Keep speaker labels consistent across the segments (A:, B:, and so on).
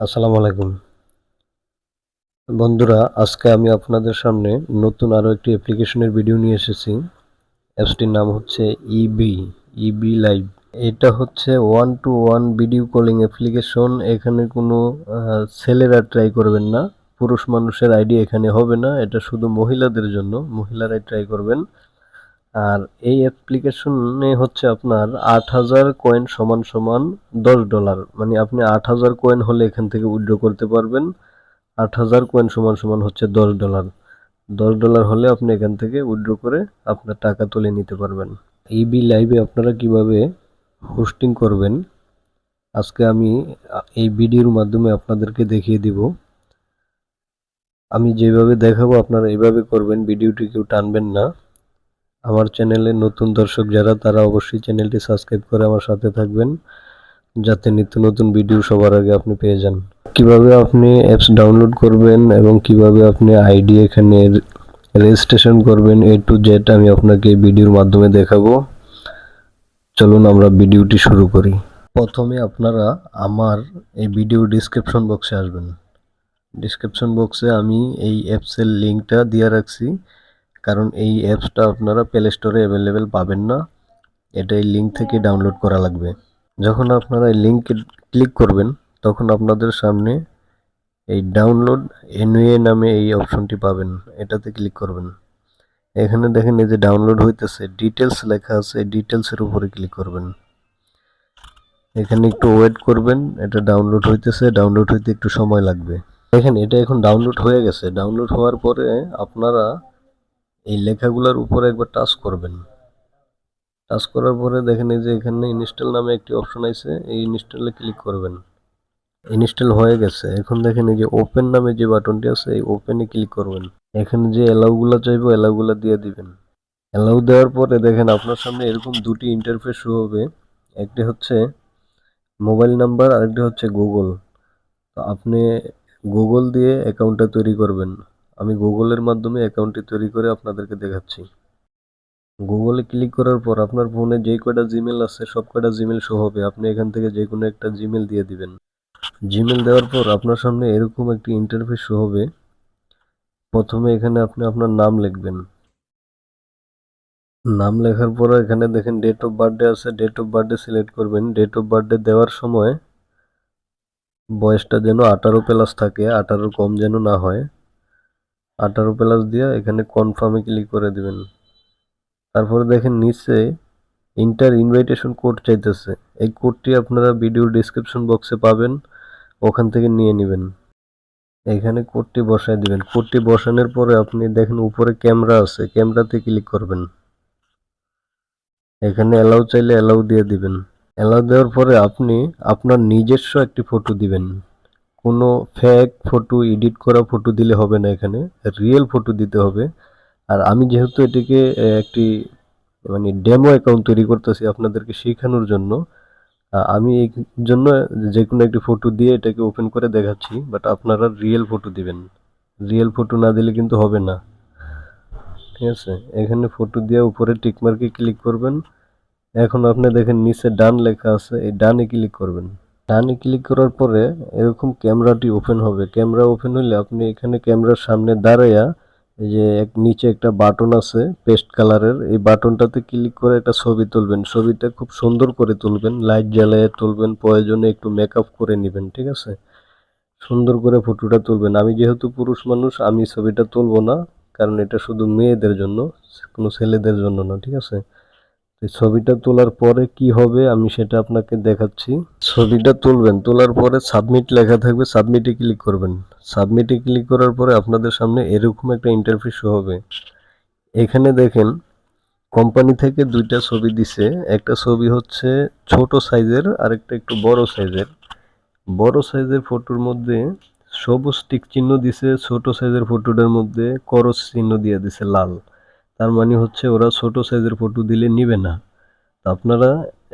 A: আসসালামু আলাইকুম। বন্ধুরা, আজকে আমি আপনাদের সামনে নতুন আরও একটি অ্যাপ্লিকেশনের ভিডিও নিয়ে এসেছি। অ্যাপসটির নাম হচ্ছে ইবি ইবি লাইভ এটা হচ্ছে one two one video calling application এখানে কোনো ছেলেরা ট্রাই করবেন না। পুরুষ মানুষের আইডি এখানে হবে না। এটা শুধু মহিলাদের জন্য। মহিলারাই ট্রাই করবেন। আর এই অ্যাপ্লিকেশনে হচ্ছে আপনার আট হাজার কয়েন সমান সমান দশ ডলার মানে আপনি আট হাজার কয়েন হলে এখান থেকে উইথড্র করতে পারবেন। আট হাজার কয়েন সমান সমান হচ্ছে দশ ডলার দশ ডলার হলে আপনি এখান থেকে উইথড্র করে আপনার টাকা তুলে নিতে পারবেন। ইবি লাইভে আপনারা কীভাবে হোস্টিং করবেন, আজকে আমি এই ভিডিওর মাধ্যমে আপনাদেরকে দেখিয়ে দিব। আমি যেভাবে দেখাবো আপনারা এইভাবে করবেন, ভিডিওটি কেউ টানবেন না। আমার চ্যানেলে নতুন দর্শক যারা, তারা অবশ্যই চ্যানেলটি সাবস্ক্রাইব করে আমার সাথে থাকবেন, যাতে নিত্য নতুন ভিডিও সবার আগে আপনি পেয়ে যান। কীভাবে আপনি অ্যাপস ডাউনলোড করবেন এবং কীভাবে আপনি আইডি এখানে রেজিস্ট্রেশন করবেন এ টু জেড আমি আপনাকে ভিডিওর মাধ্যমে দেখাবো। চলুন আমরা ভিডিওটি শুরু করি। প্রথমে আপনারা আমার এই ভিডিও ডিসক্রিপশন বক্সে আসবেন। ডিসক্রিপশন বক্সে আমি এই অ্যাপসের লিঙ্কটা দিয়ে রাখছি। কারণ এই অ্যাপসটা আপনারা প্লে স্টোরে অ্যাভেলেবেল পাবেন না। এটা এই লিঙ্ক থেকে ডাউনলোড করা লাগবে। যখন আপনারা এই লিঙ্কে ক্লিক করবেন, তখন আপনাদের সামনে এই ডাউনলোড এনওয়ে নামে এই অপশনটি পাবেন। এটাতে ক্লিক করবেন। এখানে দেখেন এই যে ডাউনলোড হইতেছে ডিটেলস লেখা আছে, এই ডিটেলসের উপরে ক্লিক করবেন। এখানে একটু ওয়েট করবেন, এটা ডাউনলোড হইতেছে ডাউনলোড হইতে একটু সময় লাগবে। দেখেন, এটা এখন ডাউনলোড হয়ে গেছে। ডাউনলোড হওয়ার পরে আপনারা এই লেখাগুলোর উপরে একবার টাচ করবেন। টাচ করার পরে দেখেন এই যে এখানে ইনস্টল নামে একটি অপশন আছে, এই ইনস্টলে ক্লিক করবেন। ইনস্টল হয়ে গেছে। এখন দেখেন এই যে ওপেন নামে যে বাটনটি আছে, এই ওপেনে ক্লিক করবেন। এখানে যে অ্যালাউগুলো চাইব অ্যালাউগুলো দিয়ে দিবেন। অ্যালাউ দেওয়ার পরে দেখেন আপনার সামনে এরকম দুটি ইন্টারফেস শো হবে। একটি হচ্ছে মোবাইল নাম্বার আরেকটি হচ্ছে গুগল তো আপনি গুগল দিয়ে অ্যাকাউন্টটা তৈরি করবেন। আমি গুগলের মাধ্যমে অ্যাকাউন্টটি তৈরি করে আপনাদেরকে দেখাচ্ছি। গুগলে ক্লিক করার পর আপনার ফোনে যে কয়টা জিমেল আছে, সব কয়টা জিমেল শো হবে। আপনি এখান থেকে যে কোনো একটা জিমেল দিয়ে দিবেন। জিমেল দেওয়ার পর আপনার সামনে এরকম একটি ইন্টারফেস শো হবে। প্রথমে এখানে আপনি আপনার নাম লিখবেন। নাম লেখার পর এখানে দেখেন ডেট অফ বার্থডে আছে। ডেট অফ বার্থডে সিলেক্ট করবেন। ডেট অফ বার্থডে দেওয়ার সময় বয়সটা যেন আঠারো প্লাস থাকে, আঠারোর কম যেন না হয়। আঠারো প্লাস দিয়ে এখানে কনফার্মে ক্লিক করে দিবেন। তারপরে দেখেন নিচে ইন্টার ইনভাইটেশন কোড চাইতেছে। এই কোডটি আপনারা ভিডিও ডিসক্রিপশন বক্সে পাবেন, ওখান থেকে নিয়ে নেবেন। এখানে কোডটি বসায় দিবেন। কোডটি বসানোর পরে আপনি দেখেন উপরে ক্যামেরা আছে ক্যামেরাতে ক্লিক করবেন। এখানে অ্যালাউ চাইলে অ্যালাউ দিয়ে দিবেন। অ্যালাউ দেওয়ার পরে আপনি আপনার নিজস্ব একটি ফটো দিবেন। কোনো ফেক ফটো এডিট করা ফটো দিলে হবে না এখানে রিয়েল ফটো দিতে হবে। আর আমি যেহেতু এটিকে একটি মানে ডেমো অ্যাকাউন্ট তৈরি করতেছি আপনাদেরকে শেখানোর জন্য আমি এই জন্য যে কোনো একটি ফটো দিয়ে এটাকে ওপেন করে দেখাচ্ছি বাট আপনারা রিয়েল ফটো দিবেন। রিয়েল ফটো না দিলে কিন্তু হবে না। ঠিক আছে? এখানে ফটো দিয়ে উপরে টিকমার্কে ক্লিক করবেন। এখন আপনি দেখেন নিচে ডান লেখা আছে, এই ডানে ক্লিক করবেন। ডানে ক্লিক করার পরে এরকম ক্যামেরাটি ওপেন হবে। ক্যামেরা ওপেন হলে আপনি এখানে ক্যামেরার সামনে দাঁড়াইয়া এই যে এক নিচে একটা বাটন আছে পেস্ট কালারের, এই বাটনটাতে ক্লিক করে একটা ছবি তুলবেন। ছবিটা খুব সুন্দর করে তুলবেন, লাইট জ্বালিয়ে তুলবেন, প্রয়োজনে একটু মেকআপ করে নেবেন, ঠিক আছে? সুন্দর করে ফটোটা তুলবেন। আমি যেহেতু পুরুষ মানুষ, আমি ছবিটা তুলবো না, কারণ এটা শুধু মেয়েদের জন্য, কোনো ছেলেদের জন্য না, ঠিক আছে? ছবিটা তোলার পরে কি হবে আমি সেটা আপনাকে দেখাচ্ছি। ছবিটা তুলবেন, তোলার পরে সাবমিট লেখা থাকবে সাবমিটে ক্লিক করবেন। সাবমিটে ক্লিক করার পরে আপনাদের সামনে এরকম একটা ইন্টারফেস হবে। এখানে দেখেন কোম্পানি থেকে দুইটা ছবি দিছে। একটা ছবি হচ্ছে ছোট সাইজের আর একটা একটু বড় সাইজের। বড় সাইজের ফটোর মধ্যে সবুজ টিক চিহ্ন দিছে, ছোট সাইজের ফটোটার মধ্যে করস চিহ্ন দিয়ে দিছে, লাল। তার মানে হচ্ছে ওরা ছোট সাইজের ফটো দিলে নিবে না। আপনারা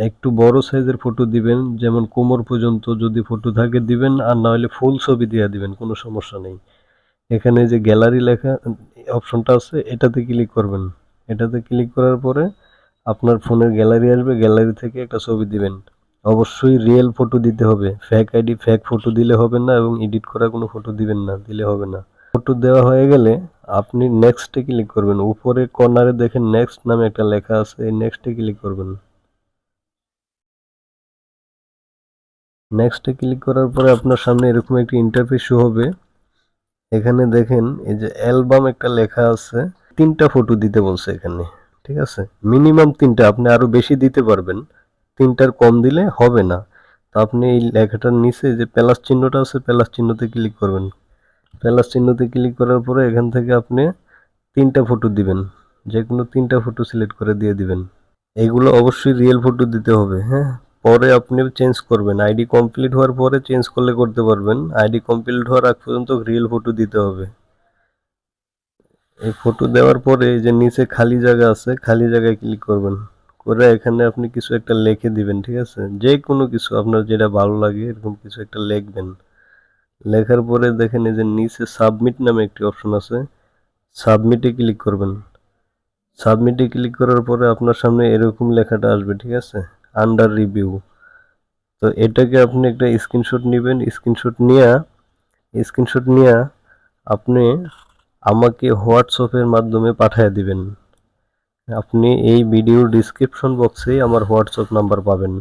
A: একটু বড় সাইজের ফটো দিবেন, যেমন কোমর পর্যন্ত যদি ফটো থাকে দিবেন, আর না হলে ফুল ছবি দিয়ে দিবেন, কোনো সমস্যা নেই। এখানে যে গ্যালারি লেখা অপশনটা আছে, এটাতে ক্লিক করবেন। এটাতে ক্লিক করার পরে আপনার ফোনের গ্যালারি আসবে গ্যালারি থেকে একটা ছবি দিবেন। অবশ্যই রিয়েল ফটো দিতে হবে। ফ্যাক আইডি ফ্যাক ফটো দিলে হবে না এবং এডিট করা কোনো ফটো দিবেন না, দিলে হবে না। ফটো দেওয়া হয়ে গেলে আপনি নেক্সটে ক্লিক করবেন। উপরে কর্নারে দেখেন নেক্সট নামে একটা লেখা আছে, এই নেক্সটে ক্লিক করবেন। নেক্সটে ক্লিক করার পরে আপনার সামনে এরকম একটি ইন্টারফেস শো হবে। এখানে দেখেন, এই যে অ্যালবাম একটা লেখা আছে, তিনটা ফটো দিতে বলছে এখানে, ঠিক আছে? মিনিমাম তিনটা, আপনি আরও বেশি দিতে পারবেন। তিনটার কম দিলে হবে না। তো আপনি এই লেখাটার নিচে যে প্যালাস চিহ্নটা আছে প্যালাস চিহ্নতে ক্লিক করবেন। প্লাস চিহ্নতে ক্লিক করার পরে এখান থেকে আপনি তিনটা ফটো দিবেন। যে কোনো তিনটা ফটো সিলেক্ট করে দিয়ে দিবেন। এগুলো অবশ্যই রিয়েল ফটো দিতে হবে হ্যাঁ? পরে আপনি চেঞ্জ করবেন। আইডি কমপ্লিট হওয়ার পরে চেঞ্জ করলে করতে পারবেন। আইডি কমপ্লিট হওয়ার আগ পর্যন্ত রিয়েল ফটো দিতে হবে। এই ফটো দেওয়ার পরে এই যে নিচে খালি জায়গা আছে, খালি জায়গায় ক্লিক করবেন। করে এখানে আপনি কিছু একটা লিখে দিবেন, ঠিক আছে? যে কোনো কিছু আপনার যেটা ভালো লাগে, এরকম কিছু একটা লিখবেন। লেখার পরে দেখেন এই যে নিচে সাবমিট নামে একটি অপশন আছে। সাবমিটে ক্লিক করবেন। সাবমিটে ক্লিক করার পরে আপনার সামনে এরকম লেখাটা আসবে, ঠিক আছে? আন্ডার রিভিউ তো এটাকে আপনি একটা স্ক্রিনশট নেবেন। স্ক্রিনশট নিয়ে স্ক্রিনশট নিয়ে আপনি আমাকে হোয়াটসঅ্যাপের মাধ্যমে পাঠিয়ে দিবেন। আপনি এই ভিডিওর ডিসক্রিপশন বক্সে আমার হোয়াটসঅ্যাপ নাম্বার পাবেন।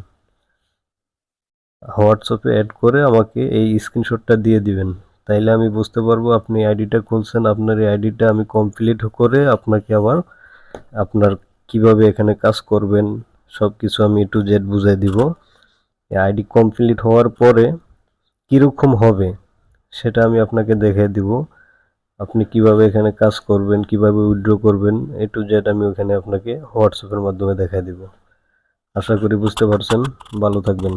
A: হোয়াটসঅ্যাপে অ্যাড করে আমাকে এই স্ক্রিনশটটা দিয়ে দিবেন। তাইলে আমি বুঝতে পারব আপনি আইডিটা খুলছেন, আপনার এই আইডিটা আমি কমপ্লিট করে আপনাকে আবার আপনার কীভাবে এখানে কাজ করবেন সব কিছু আমি একটু জেড বুঝাই দিব। আইডি কমপ্লিট হওয়ার পরে কীরকম হবে সেটা আমি আপনাকে দেখিয়ে দিব। আপনি কীভাবে এখানে কাজ করবেন, কীভাবে উইথড্র করবেন এ টু জেড আমি ওখানে আপনাকে হোয়াটসঅ্যাপের মাধ্যমে দেখাই দিব। আশা করি বুঝতে পারছেন। ভালো থাকবেন।